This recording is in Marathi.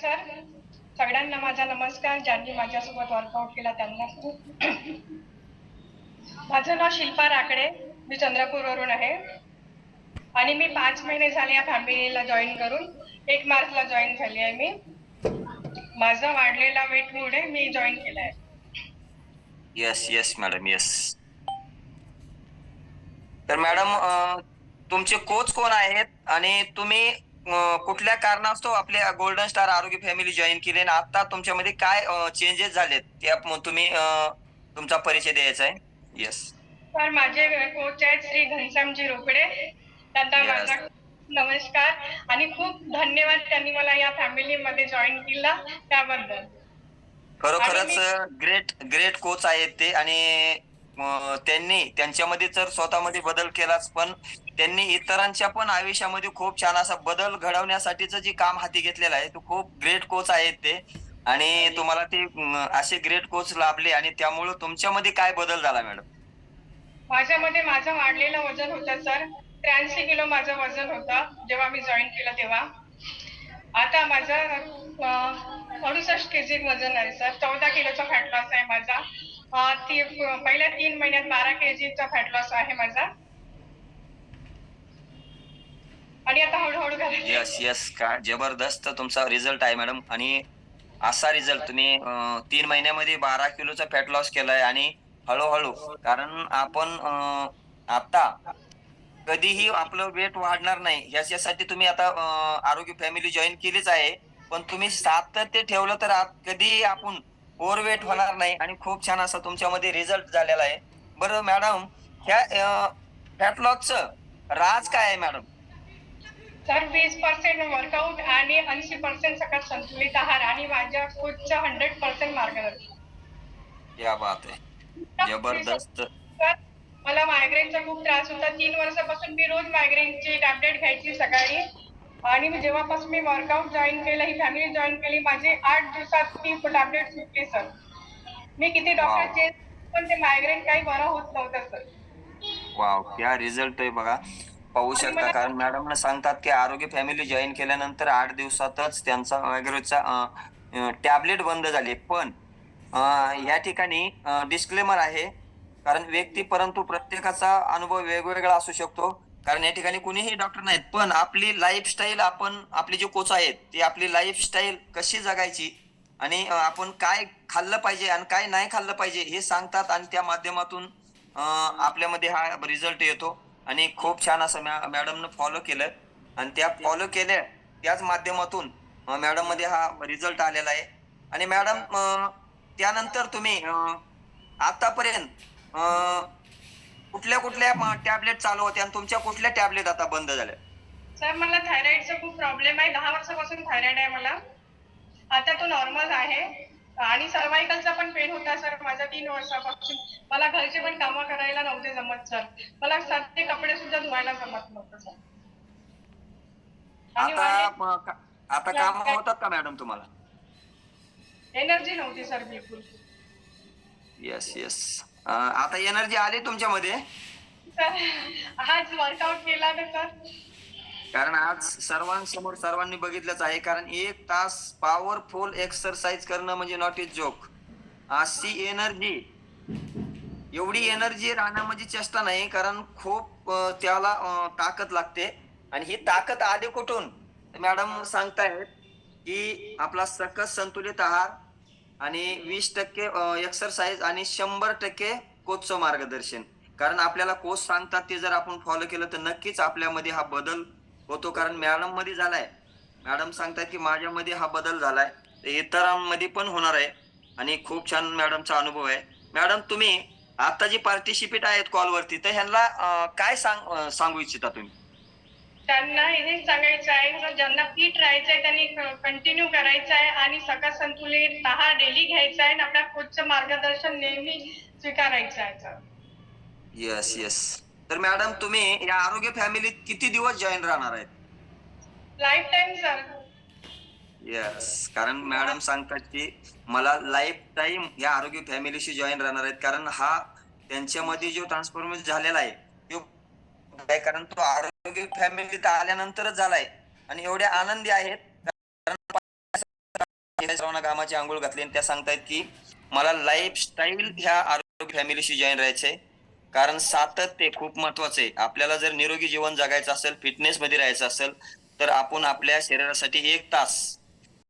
सर सगळ्यांना माझा नमस्कार ज्यांनी माझ्यासोबत वर्कआउट केला त्यांना माझं नाव शिल्पा राकडे मी चंद्रपूरवरून आहे. आणि मी पाच महिने झाले या फॅमिलीला जॉईन करून. एक मार्चला जॉईन झाली आहे मी. माझा वाढलेला वेटमुळे मी जॉईन केलाय आहे. येस येस मॅडम येस तर मॅडम तुमचे कोच कोण आहेत? आणि तुम्ही कुठल्या कारणास्तव आपल्या Golden Star Arogya Family join केली आणि आता तुमच्यामध्ये काय चेंजेस झालेत? ते तुम्ही तुमचा परिचय द्यायचा आहे. येस तर माझे कोच आहेत श्री घनश्यामजी रोकडे. त्यांना. माझा नमस्कार आणि खूप धन्यवाद त्यांनी मला या फॅमिलीमध्ये जॉईन केला त्याबद्दल. खरोखरच ग्रेट ग्रेट कोच आहेत ते आणि त्यांनी त्यांच्यामध्ये तर स्वतःमध्ये बदल केलाच पण त्यांनी इतरांच्या पण आयुष्यामध्ये खूप छान असा बदल घडवण्यासाठीच जे काम हाती घेतलेलं आहे तो खूप ग्रेट कोच आहेत ते. आणि तुम्हाला ते असे ग्रेट कोच लाभले आणि त्यामुळे तुमच्यामध्ये काय बदल झाला मॅडम? माझ्यामध्ये माझं वाढलेलं वजन होतं सर. त्र्याऐंशी किलो माझं वजन होतं जेव्हा मी जॉईन केलं तेव्हा. आता माझं अडुसष्ट के जी वजन आहे सर. चौदा किलोचा फॅट लॉस आहे ती पहिल्या तीन महिन्यात बारा के जीचा फॅट लॉस आहे माझा. आणि आता हळूहळू येस येस का जबरदस्त तुमचा रिझल्ट आहे मॅडम आणि असा रिझल्ट तुम्ही तीन महिन्यामध्ये बारा किलोचा फॅट लॉस केलाय आणि हळूहळू कारण आपण आता कधीही आपलं वेट वाढणार नाही याच्यासाठी तुम्ही आता आरोग्य फॅमिली जॉईन केलीच आहे. पण तुम्ही सातत्य ठेवलं तर कधीही आपण ओव्हर वेट होणार नाही आणि खूप छान असा तुमच्यामध्ये रिझल्ट झालेला आहे. बरं मॅडम ह्या फॅट लॉसचं राज काय आहे मॅडम सर वीस पर्सेंट वर्कआउट आणि ऐंशी पर्सेंट सकट संतुलित आहार आणि माझ्या कोचचं हंड्रेड पर्सेंट मार्गदर्शन या बात आहे. जबरदस्त. मला मायग्रेनचा खूप त्रास होता. तीन वर्षापासून मी रोज मायग्रेनची टॅबलेट घ्यायची सकाळी. आणि मी जेव्हापासून मी वर्कआउट जॉईन केलं ही फॅमिली जॉईन केली माझे आठ दिवसात ती टॅबलेट सुटली सर मी किती डॉक्टर चेंज पण ते मायग्रेन काही बरं होत नव्हतं सर वाव क्या रिझल्ट आहे बघा. पाहू शकता कारण मॅडम सांगतात की आरोग्य फॅमिली जॉईन केल्यानंतर आठ दिवसातच त्यांचा वगैरेचा टॅबलेट बंद झाले. पण या ठिकाणी डिस्क्लेमर आहे कारण व्यक्ती परंतु प्रत्येकाचा अनुभव वेगवेगळा असू शकतो. कारण या ठिकाणी कुणीही डॉक्टर नाहीत. पण आपली लाईफस्टाईल आपण आपले जे कोच आहेत ते आपली लाईफस्टाईल कशी जगायची आणि आपण काय खाल्लं पाहिजे आणि काय नाही खाल्लं पाहिजे हे सांगतात आणि त्या माध्यमातून आपल्यामध्ये हा रिझल्ट येतो. आणि खूप छान असं मॅ मॅडमनं फॉलो केलं. आणि त्या फॉलो केल्या त्याच माध्यमातून मॅडममध्ये मॅडममध्ये हा रिझल्ट आलेला आहे. आणि मॅडम त्यानंतर तुम्ही आतापर्यंत कुठल्या कुठल्या टॅबलेट चालू होत्या आणि तुमच्या कुठल्या टॅबलेट आता बंद झाल्या? सर मला थायरॉइडचा खूप प्रॉब्लेम आहे. दहा वर्षापासून थायरॉइड आहे मला. आता तो नॉर्मल आहे. आणि सर्वायकलचा पण पेन होता सर माझा तीन वर्षापासून. मला घरचे पण कामं करायला नव्हते जमत सर. मला साधे कपडे सुद्धा धुवायला जमत नव्हतं सर. आता आता काम होतात का मॅडम तुम्हाला? एनर्जी नव्हती सर बिलकुल. येस येस आता एनर्जी आली तुमच्यामध्ये? सर आज वर्कआउट केला ना सर कारण आज सर्वांसमोर सर्वांनी बघितलंच आहे कारण एक तास पॉवरफुल एक्सरसाइज करणं म्हणजे नॉट इज जोक अशी एनर्जी एवढी एनर्जी राहणं म्हणजे चेष्टा नाही कारण खूप अं, त्याला अं, ताकद लागते. आणि ही ताकद आली कुठून? मॅडम सांगतायत की आपला सकस संतुलित आहार आणि वीस टक्के एक्सरसाइज आणि शंभर टक्के कोचचं मार्गदर्शन. कारण आपल्याला कोच सांगतात ते जर आपण फॉलो केलं तर नक्कीच आपल्यामध्ये हा बदल होतो. कारण मॅडममध्ये झालाय. मॅडम सांगतात की माझ्यामध्ये हा बदल झालाय. तर इतरांमध्ये पण होणार आहे. आणि खूप छान मॅडमचा अनुभव आहे. मॅडम तुम्ही आता जी पार्टिसिपेट आहेत कॉलवरती तर ह्यांना काय सांग सांगू इच्छिता तुम्ही? त्यांना हेच सांगायचं आहे जर ज्यांना फिट राहायचं आहे त्यांनी कंटिन्यू करायचं आहे आणि सकस संतुलित आहार डेली घ्यायचा आहे आणि आपल्या कोचचं मार्गदर्शन नेहमी स्वीकारायचं आहे सर येस येस तर मॅडम तुम्ही या आरोग्य फॅमिलीत किती दिवस जॉईन राहणार आहेत? लाईफ टाईम सर येस कारण मॅडम सांगतात की मला लाईफ टाईम या आरोग्य फॅमिलीशी जॉईन राहणार आहेत. कारण हा त्यांच्यामध्ये जो ट्रान्सफॉर्मेशन झालेला आहे तो आहे कारण तो आरोग्य फॅमिलीत आल्यानंतरच झालाय. आणि एवढे आनंदी आहेत. कारण सर्वांना आंघोळ घातली आणि त्या सांगतायत की मला लाईफस्टाईल ह्या आरोग्य फॅमिलीशी जॉईन राहायचंय. कारण सातत्य खूप महत्वाचं आहे. आपल्याला जर निरोगी जीवन जगायचं असेल फिटनेस मध्ये राहायचं असेल तर आपण आपल्या शरीरासाठी एक तास